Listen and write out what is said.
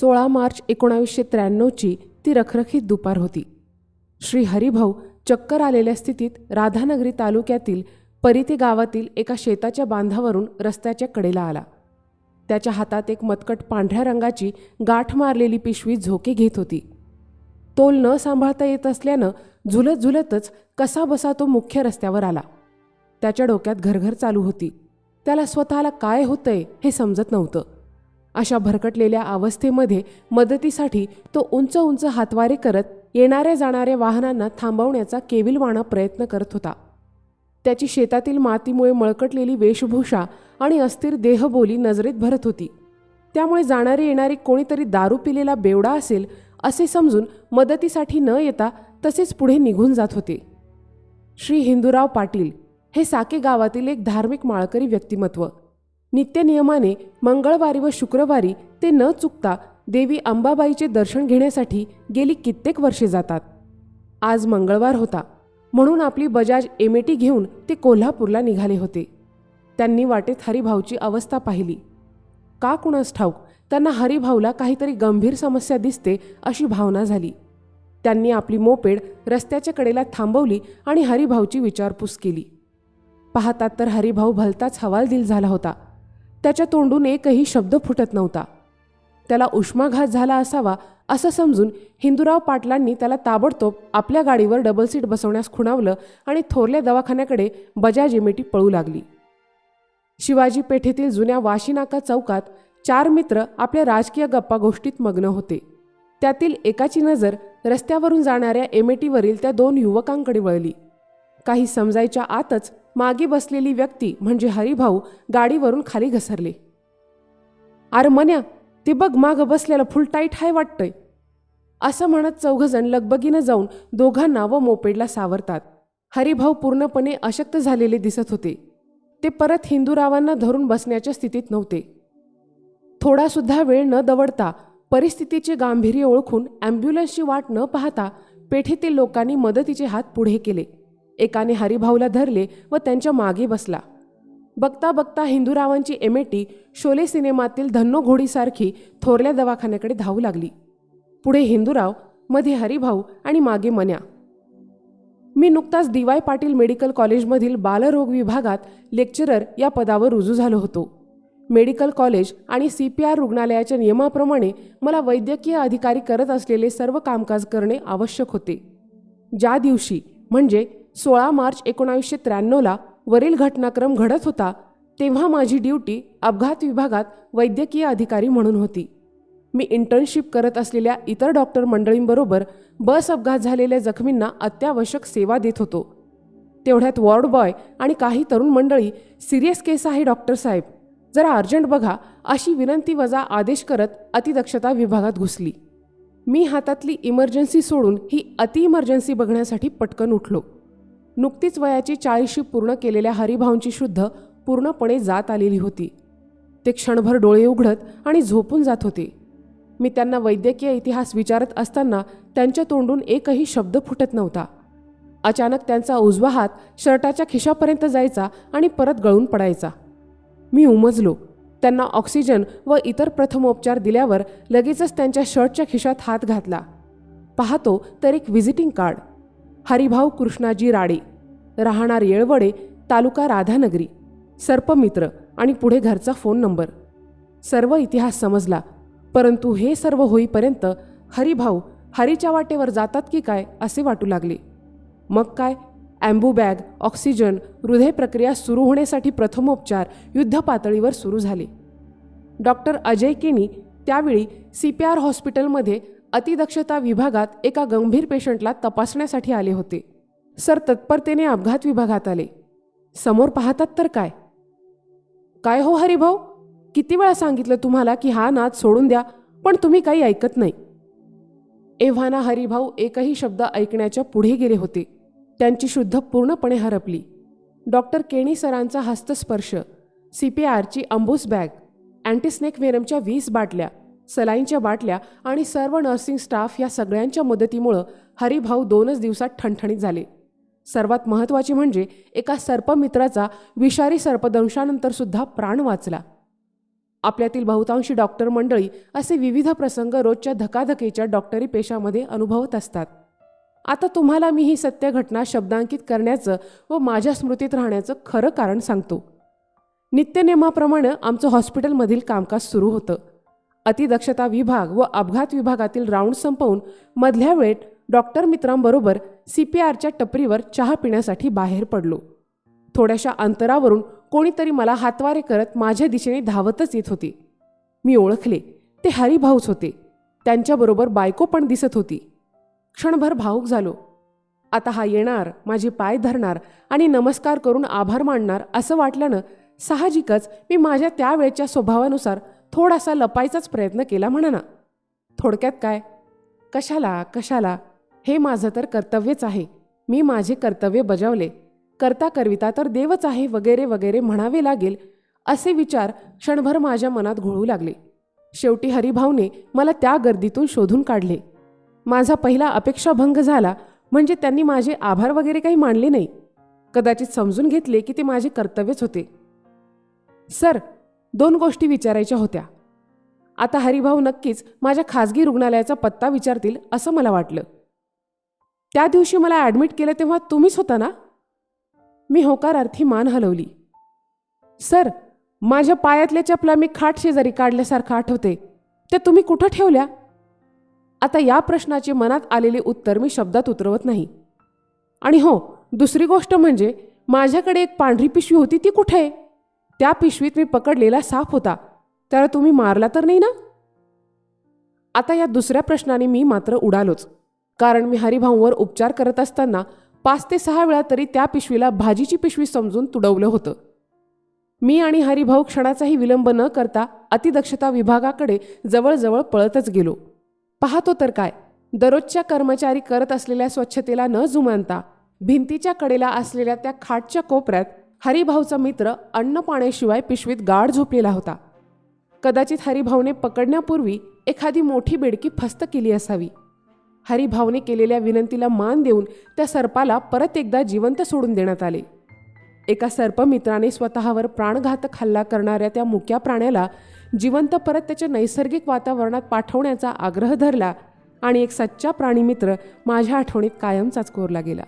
सोळा मार्च एकोणावीसशे त्र्याण्णवची ती रखरखीत दुपार होती. श्री हरिभाऊ चक्कर आलेल्या स्थितीत राधानगरी तालुक्यातील परिते गावातील एका शेताच्या बांधावरून रस्त्याच्या कडेला आला. त्याच्या हातात एक मतकट पांढऱ्या रंगाची गाठ मारलेली पिशवी झोके घेत होती. तोल न सांभाळता येत असल्यानं झुलत झुलतच कसा बसा तो मुख्य रस्त्यावर आला. त्याच्या डोक्यात घरघर चालू होती. त्याला स्वतःला काय होतंय हे समजत नव्हतं. अशा भरकटलेल्या अवस्थेमध्ये मदतीसाठी तो उंच उंच हातवारे करत येणाऱ्या जाणाऱ्या वाहनांना थांबवण्याचा केविलवाणा प्रयत्न करत होता. त्याची शेतातील मातीमुळे मळकटलेली वेशभूषा आणि अस्थिर देहबोली नजरेत भरत होती. त्यामुळे जाणारे येणारे कोणीतरी दारू पिलेला बेवडा असेल असे समजून मदतीसाठी न येता तसेच पुढे निघून जात होते. श्री हिंदूराव पाटील हे साके गावातील एक धार्मिक माळकरी व्यक्तिमत्व. नित्यनियमाने मंगळवारी व शुक्रवारी ते न चुकता देवी अंबाबाईचे दर्शन घेण्यासाठी गेली कित्येक वर्षे जातात. आज मंगळवार होता. म्हणून आपली बजाज एमेटी घेऊन ते कोल्हापूरला निघाले होते. त्यांनी वाटेत हरिभाऊची अवस्था पाहिली. का कुणास ठाऊक त्यांना हरिभाऊला काहीतरी गंभीर समस्या दिसते अशी भावना झाली. त्यांनी आपली मोपेड रस्त्याच्या कडेला थांबवली आणि हरिभाऊची विचारपूस केली. पाहतात तर हरिभाऊ भलताच हवालदिल झाला होता. त्याच्या तोंडून एकही शब्द फुटत नव्हता. त्याला उष्माघात झाला असावा असं समजून हिंदूराव पाटलांनी त्याला ताबडतोब आपल्या गाडीवर डबल सीट बसवण्यास खुणावलं आणि थोरल्या दवाखान्याकडे बजाज एमेटी पळू लागली. शिवाजी पेठेतील जुन्या वाशीनाका चौकात चार मित्र आपल्या राजकीय गप्पा गोष्टीत मग्न होते. त्यातील एकाची नजर रस्त्यावरून जाणाऱ्या एमेटीवरील त्या दोन युवकांकडे वळली. काही समजायच्या आतच मागे बसलेली व्यक्ती म्हणजे हरिभाऊ गाडीवरून खाली घसरले. अरे मन्या ते बघ मागं बसलेलं फुल टाईट हाय वाटतंय. असं म्हणत चौघजण लगबगीनं जाऊन दोघांना व मोपेडला सावरतात. हरिभाऊ पूर्णपणे अशक्त झालेले दिसत होते. ते परत हिंदूरावांना धरून बसण्याच्या स्थितीत नव्हते. थोडासुद्धा वेळ न दवडता परिस्थितीचे गांभीर्य ओळखून ॲम्ब्युलन्सची वाट न पाहता पेठेतील लोकांनी मदतीचे हात पुढे केले. एकाने हरिभाऊला धरले व त्यांच्या मागे बसला. बघता बघता हिंदूरावांची एमेटी शोले सिनेमातील धन्नो घोडीसारखी थोरल्या दवाखान्याकडे धावू लागली. पुढे हिंदूरावमध्ये हरिभाऊ आणि मागे मन्या. मी नुकताच डी वाय पाटील मेडिकल कॉलेजमधील बालरोग विभागात लेक्चरर या पदावर रुजू झालो होतो. मेडिकल कॉलेज आणि सी पी आर रुग्णालयाच्या नियमाप्रमाणे मला वैद्यकीय अधिकारी करत असलेले सर्व कामकाज करणे आवश्यक होते. ज्या दिवशी म्हणजे सोळा मार्च एकोणावीसशे त्र्याण्णवला वरील घटनाक्रम घडत होता तेव्हा माझी ड्युटी अपघात विभागात वैद्यकीय अधिकारी म्हणून होती. मी इंटर्नशिप करत असलेल्या इतर डॉक्टर मंडळींबरोबर बस अपघात झालेल्या जखमींना अत्यावश्यक सेवा देत होतो. तेवढ्यात वॉर्ड बॉय आणि काही तरुण मंडळी सिरियस केस आहे डॉक्टर साहेब. जरा अर्जंट बघा अशी विनंती वजा आदेश करत अतिदक्षता विभागात घुसली. मी हातातली इमर्जन्सी सोडून ही अति इमर्जन्सी बघण्यासाठी पटकन उठलो. नुकतीच वयाची चाळीशी पूर्ण केलेल्या हरिभाऊंची शुद्ध पूर्णपणे जात आलेली होती. ते क्षणभर डोळे उघडत आणि झोपून जात होते. मी त्यांना वैद्यकीय इतिहास विचारत असताना त्यांच्या तोंडून एकही शब्द फुटत नव्हता. अचानक त्यांचा उजवा हात शर्टाच्या खिशापर्यंत जायचा आणि परत गळून पडायचा. मी उमजलो. त्यांना ऑक्सिजन व इतर प्रथमोपचार दिल्यावर लगेचच त्यांच्या शर्टच्या खिशात हात घातला. पाहतो तर एक व्हिजिटिंग कार्ड. हरिभाऊ कृष्णाजी राडे. राहणार येळवडे तालुका राधानगरी. सर्पमित्र आणि पुढे घरचा फोन नंबर. सर्व इतिहास समजला परंतु हे सर्व होईपर्यंत हरिभाऊ हरीच्या वाटेवर जातात की काय असे वाटू लागले. मग काय? ॲम्बू बॅग ऑक्सिजन हृदय प्रक्रिया सुरू होण्यासाठी प्रथमोपचार युद्ध पातळीवर सुरू झाले. डॉक्टर अजय केनी त्यावेळी सी पी आर हॉस्पिटलमध्ये अतिदक्षता विभागात एका गंभीर पेशंटला तपासण्यासाठी आले होते. सर तत्परतेने अपघात विभागात आले. समोर पाहतात तर काय? काय हो हरिभाऊ? किती वेळा सांगितलं तुम्हाला की हा नाद सोडून द्या पण तुम्ही काही ऐकत नाही. एव्हाना हरिभाऊ एकही शब्द ऐकण्याच्या पुढे गेले होते. त्यांची शुद्ध पूर्णपणे हरपली. डॉक्टर केणी सरांचा हस्तस्पर्श सी पी आरची अंबूस बॅग अँटीस्नेक व्हेरमच्या वीस बाटल्या सलाईनच्या बाटल्या आणि सर्व नर्सिंग स्टाफ या सगळ्यांच्या मदतीमुळं हरिभाऊ दोनच दिवसात ठणठणीत झाले. सर्वात महत्त्वाची म्हणजे एका सर्पमित्राचा विषारी सर्पदंशानंतर सुद्धा प्राण वाचला. आपल्यातील बहुतांशी डॉक्टर मंडळी असे विविध प्रसंग रोजच्या धकाधकीच्या डॉक्टरी पेशामध्ये अनुभवत असतात. आता तुम्हाला मी ही सत्य घटना शब्दांकित करण्याचं व माझ्या स्मृतीत राहण्याचं खरं कारण सांगतो. नित्यनेमाप्रमाणे आमचं हॉस्पिटलमधील कामकाज सुरू होतं. अतिदक्षता विभाग व अपघात विभागातील राऊंड संपवून मधल्या वेळेत डॉक्टर मित्रांबरोबर सी पी आरच्या टपरीवर चहा पिण्यासाठी बाहेर पडलो. थोड्याशा अंतरावरून कोणीतरी मला हातवारे करत माझ्या दिशेने धावतच येत होती. मी ओळखले ते हरिभाऊच होते. त्यांच्याबरोबर बायको पण दिसत होती. क्षणभर भाऊक झालो. आता हा येणार माझे पाय धरणार आणि नमस्कार करून आभार मानणार असं वाटल्यानं साहजिकच मी माझ्या त्यावेळच्या स्वभावानुसार थोडासा लपायचाच प्रयत्न केला म्हणा ना. थोडक्यात काय? कशाला कशाला? हे माझं तर कर्तव्यच आहे. मी माझे कर्तव्य बजावले. करता करविता तर देवच आहे वगैरे वगैरे म्हणावे लागेल असे विचार क्षणभर माझ्या मनात घोळू लागले. शेवटी हरिभाऊने मला त्या गर्दीतून शोधून काढले. माझा पहिला अपेक्षाभंग झाला म्हणजे त्यांनी माझे आभार वगैरे काही मानले नाही. कदाचित समजून घेतले की ते माझे कर्तव्यच होते. सर दोन गोष्टी विचारायच्या होत्या. आता हरिभाऊ नक्कीच माझ्या खाजगी रुग्णालयाचा पत्ता विचारतील असं मला वाटलं. त्या दिवशी मला ॲडमिट केलं तेव्हा तुम्हीच होता ना? मी होकारार्थी मान हलवली. सर माझ्या पायातल्या चपला मी खाट शेजारी काढल्यासारखं आठवते. ते तुम्ही कुठं ठेवल्या? आता या प्रश्नाचे मनात आलेले उत्तर मी शब्दात उतरवत नाही. आणि हो दुसरी गोष्ट म्हणजे माझ्याकडे एक पांढरी पिशवी होती ती कुठे आहे? त्या पिशवीत मी पकडलेला साप होता. त्याला तुम्ही मारला तर नाही ना? आता या दुसऱ्या प्रश्नाने मी मात्र उडालोच. कारण मी हरिभाऊंवर उपचार करत असताना पाच ते सहा वेळा तरी त्या पिशवीला भाजीची पिशवी समजून तुडवलं होतं. मी आणि हरिभाऊ क्षणाचाही विलंब न करता अतिदक्षता विभागाकडे जवळजवळ पळतच गेलो. पाहतो तर काय दररोजच्या कर्मचारी करत असलेल्या स्वच्छतेला न जुमानता भिंतीच्या कडेला असलेल्या त्या खाटच्या कोपऱ्यात हरिभाऊचा मित्र अन्न पाण्याशिवाय पिशवीत गाढ झोपलेला होता. कदाचित हरिभाऊने पकडण्यापूर्वी एखादी मोठी बेडकी फस्त केली असावी. हरिभावने केलेल्या विनंतीला मान देऊन त्या सर्पाला परत एकदा जिवंत सोडून देण्यात आले. एका सर्पमित्राने स्वतःवर प्राणघातक हल्ला करणाऱ्या त्या मुक्या प्राण्याला जिवंत परत त्याच्या नैसर्गिक वातावरणात पाठवण्याचा आग्रह धरला आणि एक सच्चा प्राणीमित्र माझ्या आठवणीत कायमचाच कोरला गेला.